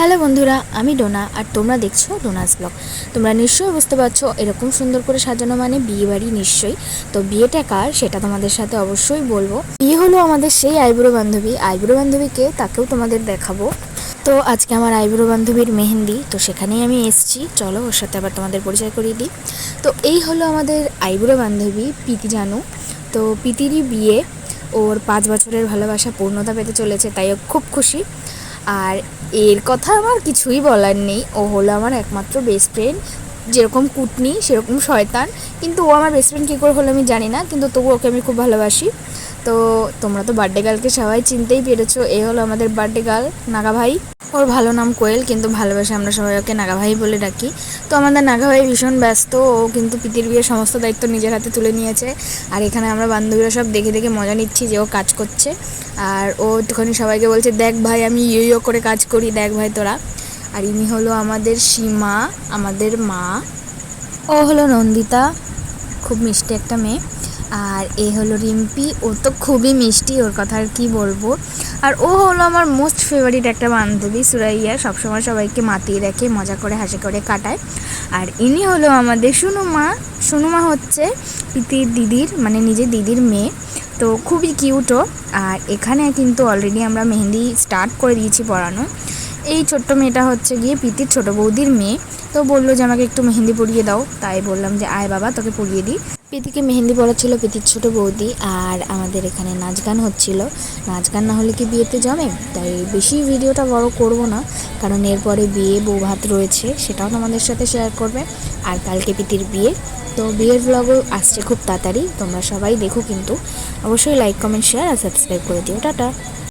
Hello বন্ধুরা, আমি ডোনা আর তোমরা দেখছ ডোনাস ব্লগ। তোমরা নিশ্চয়ই বুঝতে পারছ এরকম সুন্দর করে সাজানো মানে বিয়ে বাড়ি নিশ্চয়ই। তো বিয়েটা কার সেটা তোমাদের সাথে অবশ্যই বলব। বিয়ে হলো আমাদের সেই আইবুড়ো বান্ধবী। আইবুড়ো বান্ধবীকে তাকেও তোমাদের দেখাবো। তো আজকে আমার আইবুড়ো বান্ধবীর মেহেন্দি, তো সেখানেই আমি এসেছি। চলো ওর সাথে আবার তোমাদের পরিচয় করিয়ে দিই। তো এই হলো আমাদের আইবুড়ো বান্ধবী প্রীতি জানু। তো প্রীতিরই বিয়ে। ওর পাঁচ বছরের ভালোবাসা পূর্ণতা পেতে চলেছে, তাই খুব খুশি। আর এর কথা আমার কিছুই বলার নেই। ও হলো আমার একমাত্র বেস্ট ফ্রেন্ড যেরকম কুটনি, সেরকম শয়তান। কিন্তু ও আমার বেস্ট ফ্রেন্ড কী করে হলো আমি জানি না, কিন্তু তবু ওকে আমি খুব ভালোবাসি। তো তোমরা তো বার্থডে গার্লকে সবাই চিনতেই পেরেছ। এ হলো আমাদের বার্থডে গার্ল নাগা ভাই। ওর ভালো নাম কোয়েল, কিন্তু ভালোবাসে আমরা সবাই ওকে নাগা ভাই বলে ডাকি। তো আমাদের নাগা ভাই ভীষণ ব্যস্ত, ও কিন্তু পিতির বিয়ের সমস্ত দায়িত্ব নিজের হাতে তুলে নিয়েছে। আর এখানে আমরা বান্ধবীরা সব দেখে দেখে মজা নিচ্ছি যে ও কাজ করছে। আর ও একটুখানি সবাইকে বলছে, দেখ ভাই, আমি ইয়ো ইয়ো করে কাজ করি, দেখ ভাই তোরা। আর ইনি হলো আমাদের সীমা, আমাদের মা। ও হলো নন্দিতা, খুব মিষ্টি একটা মেয়ে। আর এ হলো রিম্পি। ও তো খুবই মিষ্টি, ওর কথা আর কি বলব। আর ও হলো আমার মোস্ট ফেভারিট একটা বান্ধবী, সুরাইয়া। সবসময় সবাইকে মাতিয়ে রাখে মজা করে, হাসি করে কাটায়। আর ইনি হলো আমাদের সুনুমা। সুনুমা হচ্ছে পিতির দিদির মানে নিজের দিদির মেয়ে। তো খুবই কিউটও আর এখানে কিন্তু অলরেডি আমরা মেহেন্দি স্টার্ট করে দিয়েছি পড়ানো এই ছোট্ট মেয়েটা হচ্ছে গিয়ে পিতির ছোট বৌদির মেয়ে। তো বলল যে, আমাকে একটু মেহেন্দি পরিয়ে দাও। তাই বললাম যে, আয় বাবা, তোকে পরিয়ে দিই। পিতিকে মেহেন্দি পড়াচ্ছিল পিতির ছোট বৌদি আর আমাদের এখানে নাচ গান হচ্ছিল। নাচ গান না হলে কি বিয়েতে জমে? তাই বেশি ভিডিওটা বড় করব না, কারণ এরপরে বিয়ে বউ ভাত রয়েছে, সেটাও তোমাদের সাথে শেয়ার করবে। আর কালকে পিতির বিয়ে, তো বিয়ের ব্লগও আসছে খুব তাড়াতাড়ি, তোমরা সবাই দেখো কিন্তু। অবশ্যই লাইক কমেন্ট শেয়ার আর সাবস্ক্রাইব করে দিও। টাটা!